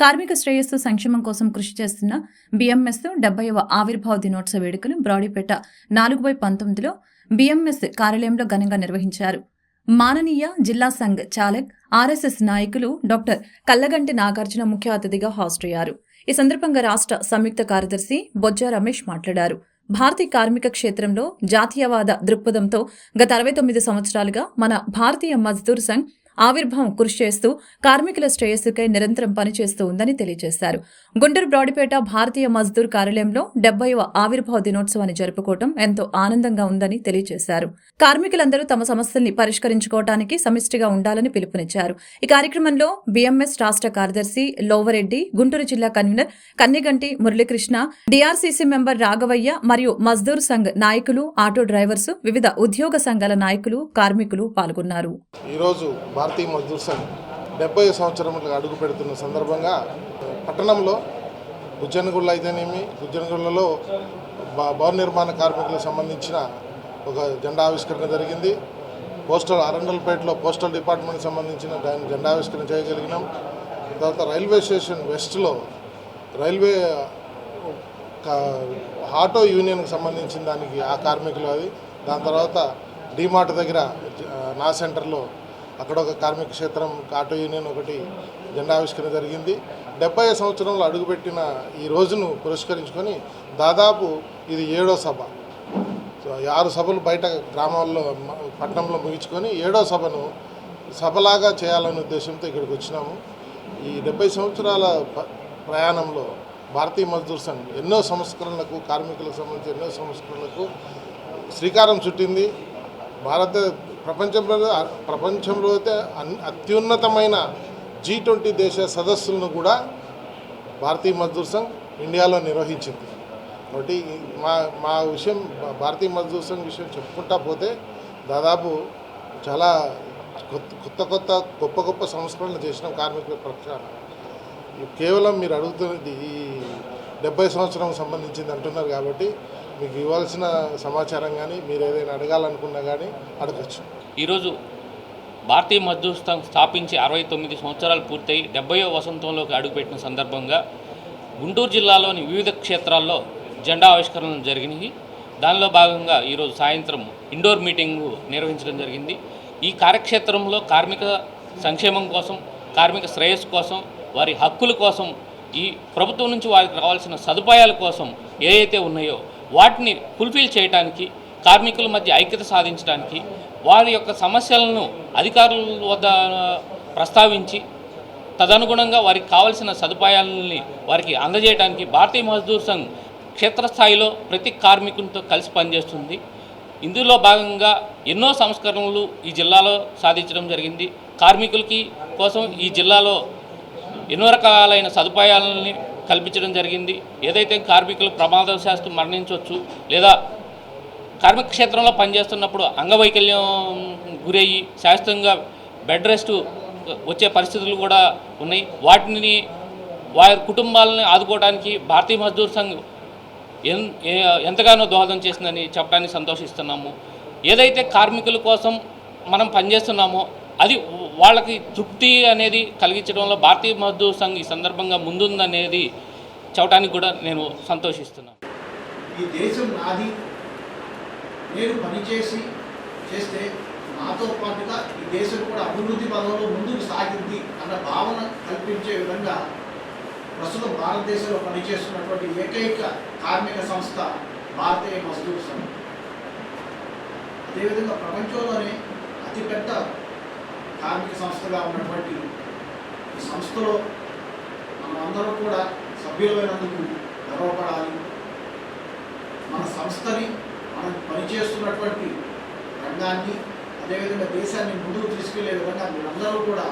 కార్మిక శ్రేయస్సు సంక్షేమం కోసం కృషి చేస్తున్న బీఎంఎస్ డెబ్బైవ ఆవిర్భావ దినోత్సవ వేడుకలు బ్రాడీపేట నాలుగు బై పంతొమ్మిదిలో బీఎంఎస్ కార్యాలయంలో ఘనంగా నిర్వహించారు. మాననీయ జిల్లా సంఘ్ చాలక్ ఆర్ఎస్ఎస్ నాయకులు డాక్టర్ కల్లగంటి నాగార్జున ముఖ్య అతిథిగా హాజరయ్యారు. ఈ సందర్భంగా రాష్ట్ర సంయుక్త కార్యదర్శి బొజ్జా రమేష్ మాట్లాడారు. భారతీయ కార్మిక క్షేత్రంలో జాతీయవాద దృక్పథంతో గత అరవై తొమ్మిది సంవత్సరాలుగా మన భారతీయ మజ్దూర్ సంఘ్ ఆవిర్భావం కృషి చేస్తూ కార్మికుల శ్రేయస్సుకై నిరంతరం పనిచేస్తూ ఉందని తెలియజేశారు. గుంటూరు బ్రాడిపేట భారతీయ మజ్దూర్ కార్యాలయంలో డెబ్బైవ ఆవిర్భావ దినోత్సవాన్ని జరుపుకోవడం ఎంతో ఆనందంగా ఉందని తెలియజేశారు. కార్మికులందరూ తమ సమస్యల్ని పరిష్కరించుకోవడానికి సమిష్టిగా ఉండాలని పిలుపునిచ్చారు. ఈ కార్యక్రమంలో బీఎంఎస్ రాష్ట్ర కార్యదర్శి లోవరెడ్డి గుంటూరు జిల్లా convener Kanneganti Muralikrishna DRCC member Raghavaiah మరియు మజ్దూర్ సంఘ్ నాయకులు ఆటో డ్రైవర్స్ వివిధ ఉద్యోగ సంఘాల నాయకులు కార్మికులు పాల్గొన్నారు. ఈరోజు భారతీయ మజ్దూర్ సంఘ్ డెబ్బై సంవత్సరంలో అడుగు పెడుతున్న సందర్భంగా పట్టణంలో గుజ్జనగుళ్ళ అయితేనేమి గుజ్జనగుళ్ళలో భ- భవన నిర్మాణ కార్మికులకు సంబంధించిన ఒక జెండా ఆవిష్కరణ జరిగింది. పోస్టల్ అరండల్పేటలో పోస్టల్ డిపార్ట్మెంట్కి సంబంధించిన దాని జెండా ఆవిష్కరణ చేయగలిగినాం. తర్వాత రైల్వే స్టేషన్ వెస్ట్లో రైల్వే కా- ఆటో యూనియన్కి సంబంధించిన దానికి ఆ కార్మికులు అది దాని తర్వాత డిమార్ట్ దగ్గర నా సెంటర్లో అక్కడ ఒక కార్మిక క్షేత్రం ఆటో యూనియన్ ఒకటి జెండా ఆవిష్కరణ జరిగింది. డెబ్బై సంవత్సరంలో అడుగుపెట్టిన ఈ రోజును పురస్కరించుకొని దాదాపు ఇది ఏడో సభ. ఆరు సభలు బయట గ్రామాల్లో పట్టణంలో ముగించుకొని ఏడో సభను సభలాగా చేయాలనే ఉద్దేశంతో ఇక్కడికి వచ్చినాము. ఈ డెబ్బై సంవత్సరాల ప్రయాణంలో భారతీయ మజ్దూర్ సంఘ్ ఎన్నో సంస్కరణలకు కార్మికులకు సంబంధించి ఎన్నో సంస్కరణలకు శ్రీకారం చుట్టింది. భారత ప్రపంచంలో ప్రపంచంలో అయితే అన్ అత్యున్నతమైన జీ ట్వంటీ దేశ సదస్సులను కూడా భారతీయ మజ్దూర్ సంఘ్ ఇండియాలో నిర్వహించింది. కాబట్టి మా మా విషయం భారతీయ మజ్దూర్ సంఘ్ విషయం చెప్పుకుంటా పోతే దాదాపు చాలా కొత్త కొత్త కొత్త గొప్ప గొప్ప సంస్కరణలు చేసిన కార్మికుల పక్షాన కేవలం మీరు అడుగుతున్నది ఈ డెబ్బై సంవత్సరం సంబంధించింది అంటున్నారు కాబట్టి మీకు ఇవ్వాల్సిన సమాచారం కానీ మీరు ఏదైనా అడగాలనుకున్నా కానీ అడగచ్చు. ఈరోజు భారతీయ మధ్యస్థం స్థాపించి అరవై తొమ్మిది సంవత్సరాలు పూర్తయి డెబ్బయో వసంతంలోకి అడుగుపెట్టిన సందర్భంగా గుంటూరు జిల్లాలోని వివిధ క్షేత్రాల్లో జెండా ఆవిష్కరణలు జరిగినాయి. దానిలో భాగంగా ఈరోజు సాయంత్రం ఇండోర్ మీటింగ్ నిర్వహించడం జరిగింది. ఈ కార్యక్షేత్రంలో కార్మిక సంక్షేమం కోసం కార్మిక శ్రేయస్సు కోసం వారి హక్కుల కోసం ఈ ప్రభుత్వం నుంచి వారికి రావాల్సిన సదుపాయాల కోసం ఏవైతే ఉన్నాయో వాటిని ఫుల్ఫిల్ చేయడానికి కార్మికుల మధ్య ఐక్యత సాధించడానికి వారి యొక్క సమస్యలను అధికారుల వద్ద ప్రస్తావించి తదనుగుణంగా వారికి కావలసిన సదుపాయాలని వారికి అందజేయడానికి భారతీయ మజ్దూర్ సంఘ్ క్షేత్రస్థాయిలో ప్రతి కార్మికునితో కలిసి పనిచేస్తుంది. ఇందులో భాగంగా ఎన్నో సంస్కరణలు ఈ జిల్లాలో సాధించడం జరిగింది. కార్మికులకి కోసం ఈ జిల్లాలో ఎన్నో రకాలైన సదుపాయాలని కల్పించడం జరిగింది. ఏదైతే కార్మికులు ప్రమాదవశాస్తు మరణించవచ్చు లేదా కార్మిక క్షేత్రంలో పనిచేస్తున్నప్పుడు అంగవైకల్యం గురయ్యి శాశ్వతంగా బెడ్ రెస్ట్ వచ్చే పరిస్థితులు కూడా ఉన్నాయి. వాటిని వారి కుటుంబాలని ఆదుకోవడానికి భారతీయ మజ్దూర్ సంఘ్ ఎంతగానో దోహదం చేసిందని చెప్పడానికి సంతోషిస్తున్నాము. ఏదైతే కార్మికుల కోసం మనం పనిచేస్తున్నామో అది వాళ్ళకి తృప్తి అనేది కలిగించడంలో భారతీయ మజ్దూర్ సంఘ్ ఈ సందర్భంగా ముందుందనేది చెప్పడానికి కూడా నేను సంతోషిస్తున్నాను. ఈ దేశం నాది. నేను పనిచేసి చేస్తే నాతో పాటుగా ఈ దేశం కూడా అభివృద్ధి పదంలో ముందుకు సాగింది అన్న భావన కల్పించే విధంగా ప్రస్తుతం భారతదేశంలో పనిచేస్తున్నటువంటి ఏకైక కార్మిక సంస్థ భారతీయ మజ్దూర్ సంఘం. అదేవిధంగా ప్రపంచంలోనే అతిపెద్ద కార్మిక సంస్థగా ఉన్నటువంటి ఈ సంస్థలో మనమందరం కూడా సభ్యులమైనందుకు గర్వపడాలి. మన సంస్థని మనం పనిచేస్తున్నటువంటి రంగాన్ని అదేవిధంగా దేశాన్ని ముందుకు తీసుకెళ్ళే విధంగా మీరందరూ కూడా